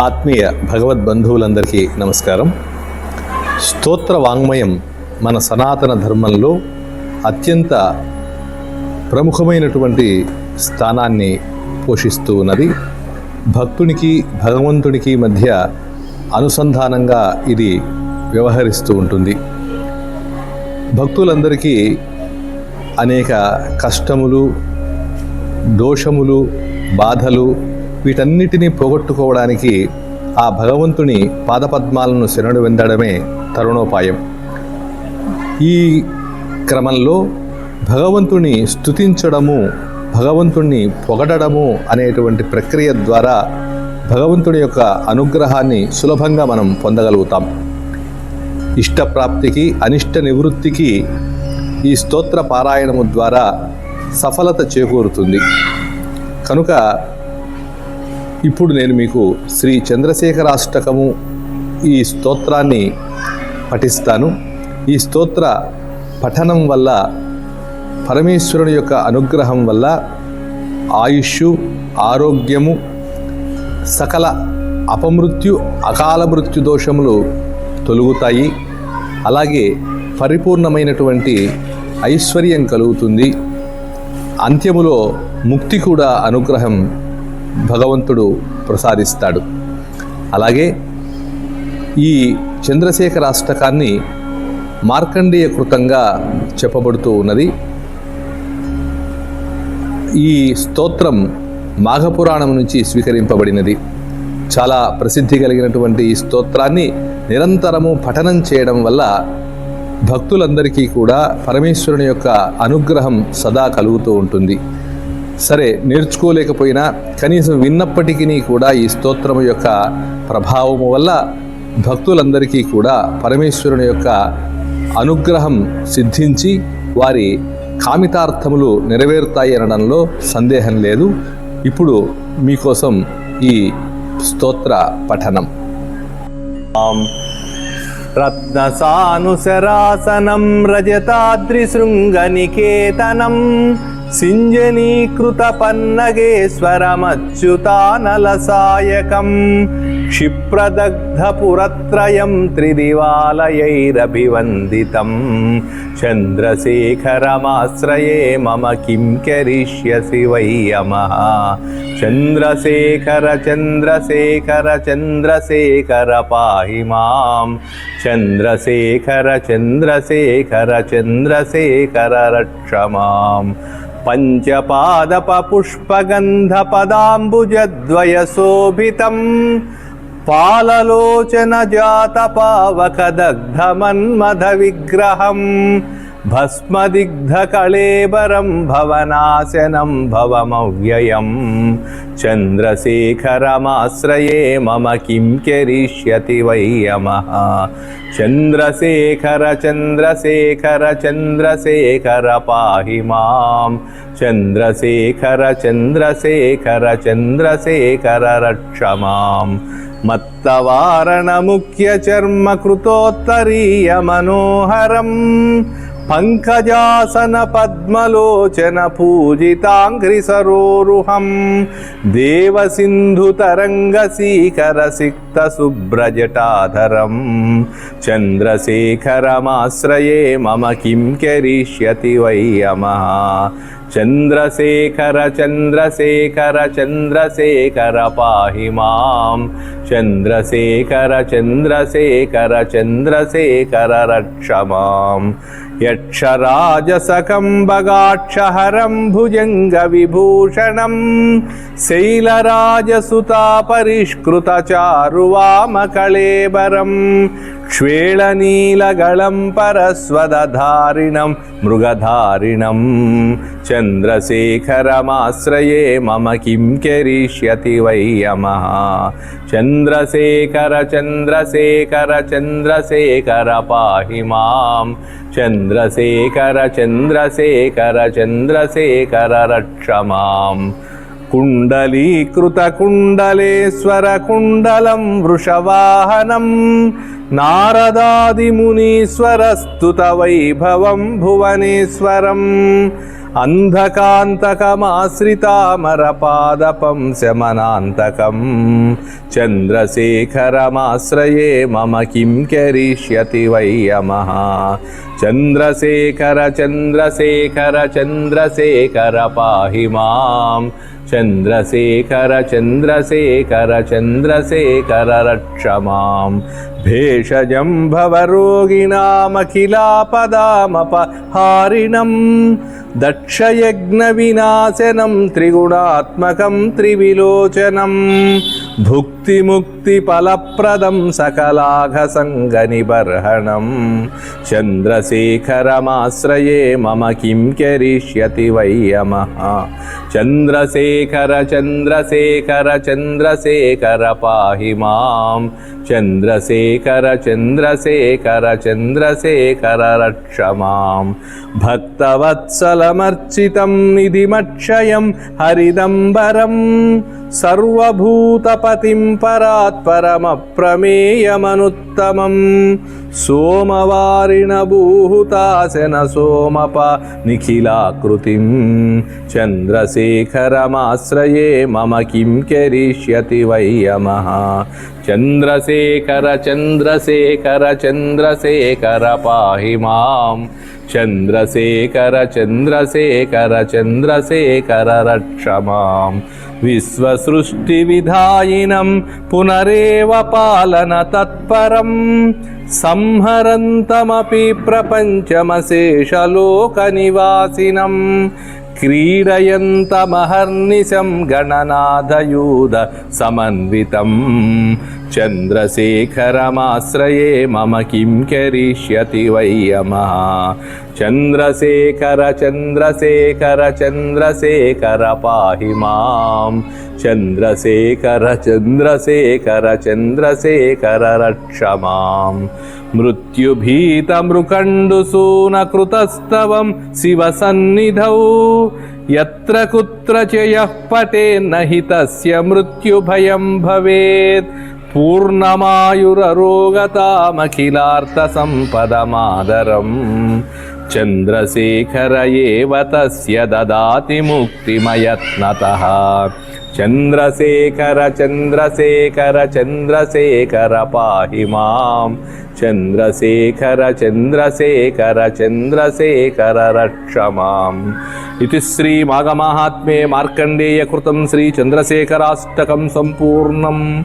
ఆత్మీయ భగవద్ బంధువులందరికీ నమస్కారం. స్తోత్ర వాంగ్మయం మన సనాతన ధర్మంలో అత్యంత ప్రముఖమైనటువంటి స్థానాన్ని పోషిస్తూ ఉన్నది. భక్తునికి భగవంతునికి మధ్య అనుసంధానంగా ఇది వ్యవహరిస్తూ ఉంటుంది. భక్తులందరికీ అనేక కష్టములు దోషములు బాధలు వీటన్నిటినీ పోగొట్టుకోవడానికి ఆ భగవంతుని పాదపద్మాలను శరణు వెందడమే తరుణోపాయం. ఈ క్రమంలో భగవంతుని స్తుతించడము భగవంతుణ్ణి పొగడము అనేటువంటి ప్రక్రియ ద్వారా భగవంతుని యొక్క అనుగ్రహాన్ని సులభంగా మనం పొందగలుగుతాం. ఇష్టప్రాప్తికి అనిష్ట నివృత్తికి ఈ స్తోత్ర పారాయణము ద్వారా సఫలత చేకూరుతుంది. కనుక ఇప్పుడు నేను మీకు శ్రీ చంద్రశేఖరాష్టకము ఈ స్తోత్రాన్ని పఠిస్తాను. ఈ స్తోత్ర పఠనం వల్ల పరమేశ్వరుని యొక్క అనుగ్రహం వల్ల ఆయుష్ ఆరోగ్యము సకల అపమృత్యు అకాల మృత్యు దోషములు తొలుగుతాయి. అలాగే పరిపూర్ణమైనటువంటి ఐశ్వర్యం కలుగుతుంది. అంత్యములో ముక్తి కూడా అనుగ్రహం భగవంతుడు ప్రసాదిస్తాడు. అలాగే ఈ చంద్రశేఖర అష్టకాన్ని మార్కండేయ కృతంగా చెప్పబడుతూ ఉన్నది. ఈ స్తోత్రం మాఘపురాణం నుంచి స్వీకరింపబడినది. చాలా ప్రసిద్ధి కలిగినటువంటి ఈ స్తోత్రాన్ని నిరంతరము పఠనం చేయడం వల్ల భక్తులందరికీ కూడా పరమేశ్వరుని యొక్క అనుగ్రహం సదా కలుగుతూ ఉంటుంది. సరే నేర్చుకోలేకపోయినా కనీసం విన్నప్పటికీ కూడా ఈ స్తోత్రము యొక్క ప్రభావము వల్ల భక్తులందరికీ కూడా పరమేశ్వరుని యొక్క అనుగ్రహం సిద్ధించి వారి కామితార్థములు నెరవేరుతాయి అనడంలో సందేహం లేదు. ఇప్పుడు మీకోసం ఈ స్తోత్ర పఠనం. రత్నసానుసరాసనం రజతాద్రిశృంగనికేతనం సింజనీకృత పన్నగేశ్వరమచ్యుతానలసాయకం క్షిప్రదగ్ధపురత్రయం త్రిదివాలయైరభివందితం చంద్రశేఖరమాశ్రయే మమ కిం కరిష్యసి వయ్యమ చంద్రశేఖర చంద్రశేఖర చంద్రశేఖర పాహి మాం చంద్రశేఖర చంద్రశేఖర చంద్రశేఖర రక్ష మాం పంచపాదపపుష్పగంధపదాంబుజద్వయశోభితం పాలలోచన జాత పావకదగ్ధమన్మథ విగ్రహం భస్మదిగ్ధకళేబరం భవనాశనం భవమవ్యయం చంద్రశేఖరమాశ్రయే మమ కిం కెరిష్యతి వయ్యమ చంద్రశేఖర చంద్రశేఖర చంద్రశేఖర పాహి మాం చంద్రశేఖర చంద్రశేఖర చంద్రశేఖర రక్ష మాం మత్తవారణముఖ్యచర్మకృతోత్తరీయ మనోహరం పంకజాసన పద్మలోచన పూజితాంఘ్రి సరోరుహం దేవసింధు తరంగ శీకర సిక్త సుబ్రజటాధరం చంద్రశేఖరమాశ్రయే మమ కిం కరిష్యతి వై వయ్యమః చంద్రశేఖర చంద్రశేఖర చంద్రశేఖర పాహి మాం. చంద్రశేఖర చంద్రశేఖర చంద్రశేఖర రక్ష మాం. యక్షరాజసకంబగాక్షహరం భుజంగ విభూషణం. శైలరాజసుతా పరిష్కృత చారువామకళేబరం. క్షేళనీలగళం పరస్వదధారిణం మృగధారిణం. చంద్రశేఖరమాశ్రయే మమ కిం కెరిష్యతి వయ్యమః చంద్రశేఖర చంద్రశేఖర చంద్రశేఖర పాహి మాం. చంద్రశేఖర చంద్రశేఖర చంద్రశేఖర రక్ష మాం. కుండలీకృతకుండలేశ్వర కుండలం వృషవాహనం. నారదాదిమునీశ్వరస్తుత వైభవం భువనేశ్వరం. అంధకాంతకమాశ్రితామరపాదపం శమనాంతకం. చంద్రశేఖరమాశ్రయే మమ కిం కరిష్యతి వయ్యమః చంద్రశేఖర చంద్రశేఖర చంద్రశేఖర పాహి మాం. చంద్రశేఖర చంద్రశేఖర చంద్రశేఖర రక్ష మాం భేషజం భవరోగిణామఖిలాపదామపహారిణం దక్షయజ్ఞ వినాశనం త్రిగుణాత్మకం త్రివిలోచనం. భుక్ భుక్తిముక్తిఫలప్రదం సకలాఘసంగనిబర్హణం చంద్రశేఖరమాశ్రయే మమ కిం కరిష్యతి వయ్యమః చంద్రశేఖర చంద్రశేఖర చంద్రశేఖర పాహి మాం చంద్రశేఖర చంద్రశేఖర చంద్రశేఖర రక్ష మాం భక్తవత్సలమర్చితం నిధిమక్షయం హరిదంబరం సర్వభూతపతిం పరాత్పరమప్రమేయమనుత్తమం. సోమవారిణ భూహుతాసన సోమప నిఖిలాకృతిం. చంద్రశేఖరమాశ్రయే మమ కిం కరిష్యతి వయ్యమ చంద్రశేఖర చంద్రశేఖర చంద్రశేఖర పాహి మాం. చంద్రశేఖర చంద్రశేఖర చంద్రశేఖర రక్షమాం. విశ్వసృష్టి విధాయినం పునరేవ పాలన తత్పరం. సంహరంతమపి ప్రపంచమశేషలోకనివాసినం. క్రీడయంతమహర్నిశం గణనాథయూధ సమన్వితం. చంద్రశేఖరమాశ్రయే మమ కిం కరిష్యతి వయ్యమ చంద్రశేఖర చంద్రశేఖర చంద్రశేఖర పాహి మాం. చంద్రశేఖర చంద్రశేఖర చంద్రశేఖర రక్ష మాం. మృత్యుభీతమృకండుసూనకృతస్తవం శివ సన్నిధౌ యత్ర కుత్ర చ యః పటేన్న హి తస్య మృత్యుభయం భవేత్. పూర్ణమాయురరోగతామఖిలార్థసంపదమాదరం చంద్రశేఖర ఏవ తస్య దదాతి ముక్తిమయత్నతః చంద్రశేఖర చంద్రశేఖర చంద్రశేఖర పాహి మాం చంద్రశేఖర చంద్రశేఖర చంద్రశేఖర రక్ష మాం ఇది శ్రీ మాఘమాహాత్మ్యే మార్కండేయ కృతం శ్రీ చంద్రశేఖరాష్టకం సంపూర్ణం